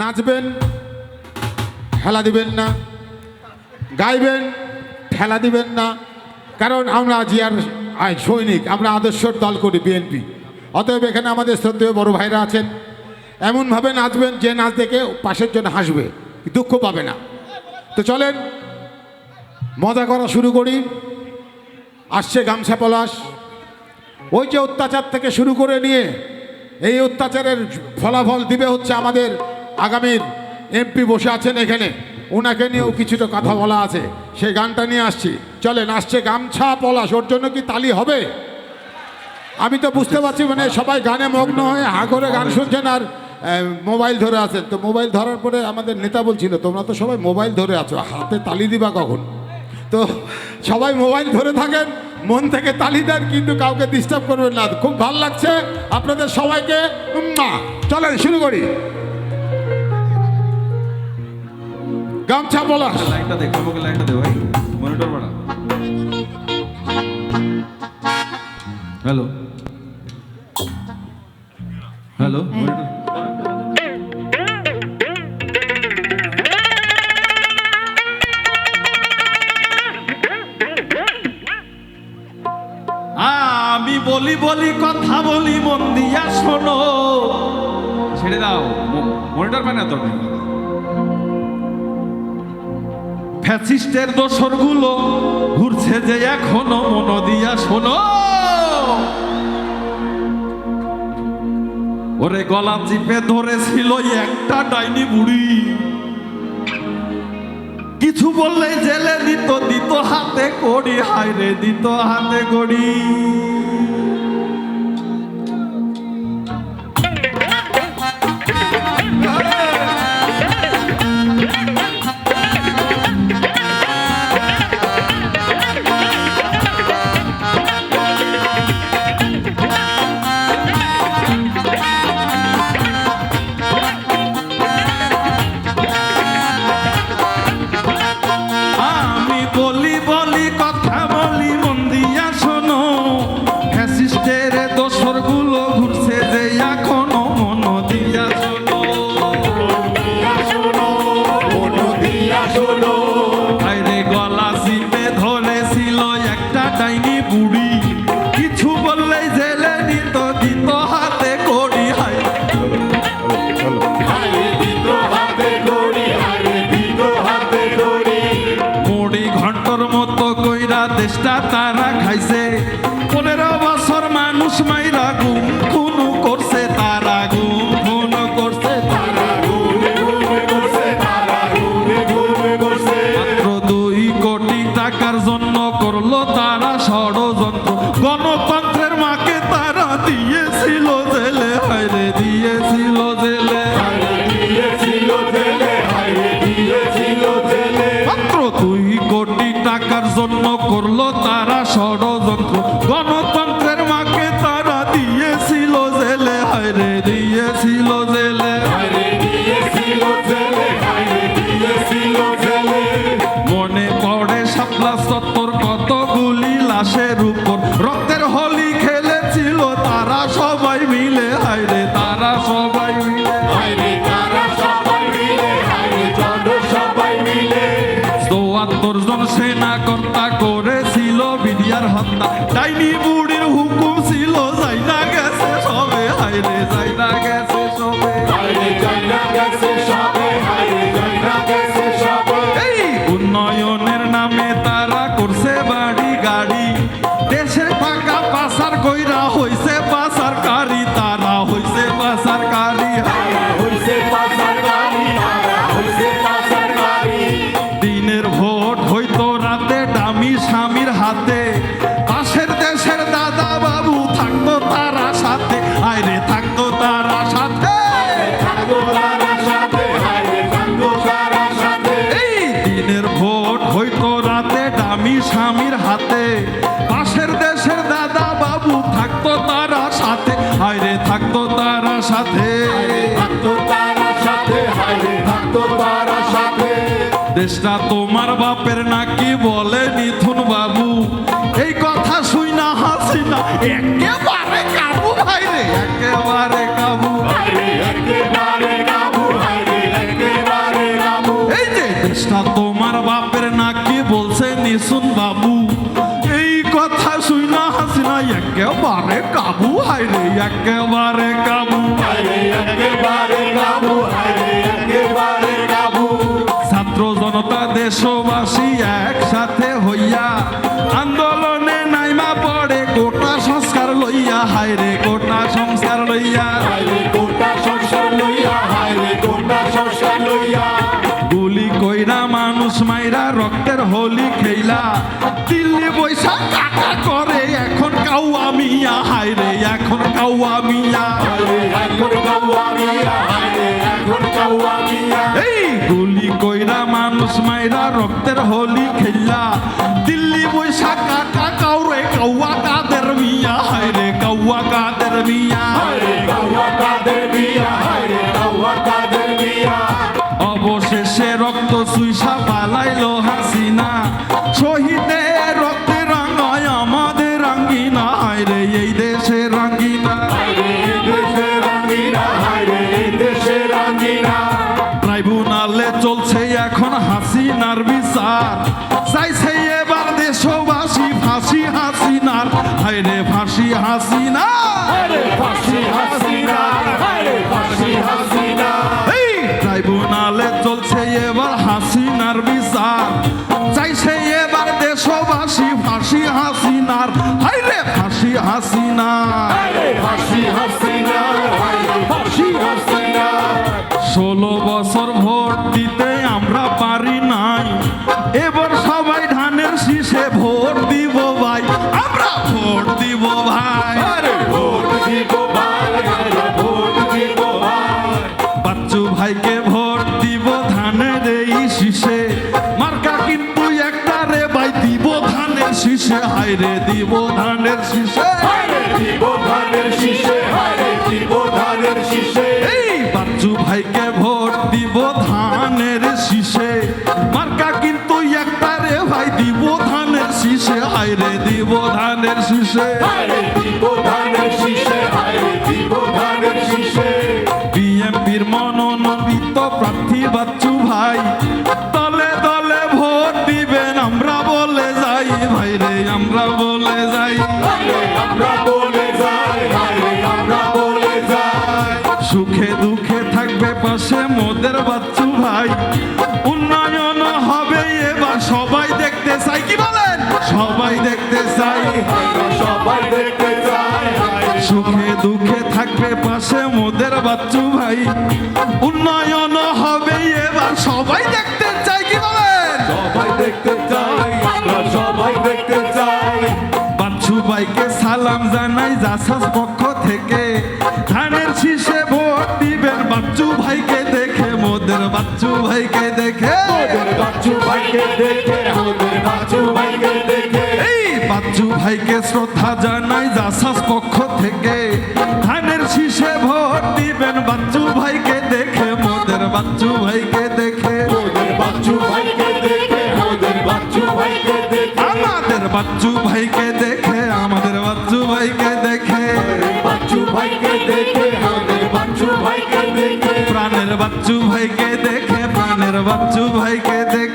নাচবেন ঠেলা দিবেন না। গাইবেন ঠেলা দিবেন না। কারণ আমরা জিয়ার সৈনিক, আমরা আদর্শর দল করি বিএনপি। অতএব এখানে আমাদের শ্রদ্ধেয় বড় ভাইরা আছেন। এমনভাবে নাচবেন যে নাচ দেখে পাশের জন্য হাসবে, দুঃখ পাবে না। তো চলেন, মজা করা শুরু করি। আসছে গামছা পলাশ। ওই যে অত্যাচার থেকে শুরু করে নিয়ে এই অত্যাচারের ফলাফল দিবে হচ্ছে আমাদের আগামীর এমপি বসে আছেন এখানে। ওনাকে নিয়েও কিছুটা কথা বলা আছে। সেই গানটা নিয়ে আসছি। চলেন, আসছে গামছা পলাশ। ওর জন্য কি তালি হবে? আমি তো বুঝতে পারছি মানে সবাই গানে মগ্ন হয়ে হা করে গান শুনছেন আর মোবাইল ধরে আছেন তো মোবাইল ধরার পরে আমাদের নেতা বলছিল, তোমরা তো সবাই মোবাইল ধরে আছো, হাতে তালি দিবা কখন? তো সবাই মোবাইল ধরে থাকেন, মন থেকে তালি দেন, কিন্তু কাউকে ডিস্টার্ব করবেন না। খুব ভালো লাগছে আপনাদের সবাইকে। চলেন শুরু করি। গামছা পলাশ লাইনটা দে কবকে লাইনটা দে ভাই। মনিটর বাড়া। হ্যালো। হ্যালো। আমি বলি বলি কথা বলি, মন দিয়া শোনো। ছেড়ে দাও। মনিটর পায় না তোর ফ্যাসিস্টের দোসরগুলো ঘুরছে যে এখনও মন দিয়া শোনো। ওরে গলা চিপে ধরেছিল একটা ডাইনি বুড়ি। কিছু বললে জেলে দিত দিত হাতে কড়ি হাইরে দিত হাতে কড়ি। দেশটা তারা খাইছে। পনেরো বছর মানুষ মাইরা গুম খুনু করছে তারা গুম খুন করছে তারা মাত্র দুই কোটি টাকার জন্য করল তারা ষড়যন্ত্র। গণতন্ত্রের মাকে তারা দিয়েছিল জন্য করল তারা ষড়যন্ত্র। গণতন্ত্রের মাকে তারা দিয়েছিল জেলে হায়রে দিয়েছিল জেলে। মনে পড়ে শাপলা সত্তর কতগুলি লাশের উপর। রক্তের দেশটা তোমার বাপের নাকি বলে মিথুন বাবু? এই কথা শুই না হাসি না একেবারে কাবু ভাই রে, একেবারে কাবু এই যে দেশটা তোমার বাপের নাকি বলছে নিশুন বাবু? এই কথা শুই না হাসি না একেবারে কাবু হাই রে, একেবারে কাবু। দেশবাসী একসাথে হইয়া আন্দোলনে নাইমা পড়ে কোটা সংস্কার লইয়া হায় রে কোটা সংস্কার লইয়া। কইরা মানুষ, মাইরা রক্তের হোলি খেলা দিল্লি বৈশাখ কাকা করে, এখন কাউয়া মিয়া হায় রে, এখন কাউয়া মিয়া এই গুলি কইরা মানুষ, মাইরা রক্তের হোলি খেলা দিল্লি বৈশাখ রাঙ্গিনা। হায় রে এই দেশে রঙ্গিনা। ট্রাইব্যুনালে চলছে এখন হাসিনার বিচার। চাইছে এবার দেশবাসী ফাঁসি হাসিনার। হায় রে ফাঁসি হাসিনা। ফাঁসি হাসিনা। ভাইকে ভোট দিব ধানের এই শীষে। মার্কা কিন্তু একটা রে ভাই দিব ধানের শীষে। হায় রে দিব ধানের শীষে। দিব ধানের শীষে। দিব ধানের শীষে। এই বাচ্চু ভাইকে ভোট দিব ধানের শীষে। মার্কা কিন্তু একটা রে ভাই দিব ধানের শীষে। হায় রে দিব ধানের শীষে। দিব ধানের শীষে। দিব ধানের শীষে। বিএমপির মনোনন্দিত প্রার্থী বাচ্চু ভাই। দলে দলে ভোট দিবেন, আমরা বলে যাই, ভাই রে, আমরা বলে যাই। আমরা আমরা বলে যাই সুখে দুঃখে থাকবে পাশে মোদের বাচ্চু ভাই। উন্নয়ন হবে এবার, সবাই দেখতে চাই। কি বলেন? সবাই দেখতে চাই সবাই দেখতে চাই। সুখে দুঃখে থাকবে পাশে মোদের বাচ্চু ভাই। দেখতে চাই। বাচ্চু ভাইকে সালাম জানাই জাসাস পক্ষ থেকে। ধানের শীষে ভোট দিবেন বাচ্চু ভাইকে দেখে মোদের বাচ্চু ভাইকে দেখে। বাচ্চু ভাইকে দেখে ওদের বাচ্চু ভাইকে দেখে। এই বাচ্চু ভাইকে শ্রদ্ধা জানাই জাসাস পক্ষ থেকে। ধানের শীষে ভোট দিবেন বাচ্চু ভাইকে দেখে মোদের বাচ্চু ভাইকে দেখে। বাচ্চু ভাইকে দেখে আমাদের বাচ্চু ভাইকে দেখে। বাচ্চু ভাইকে দেখে ওদের বাচ্চু ভাইকে দেখে। প্রাণের বাচ্চু ভাইকে দেখে প্রাণের বাচ্চু ভাইকে দেখে।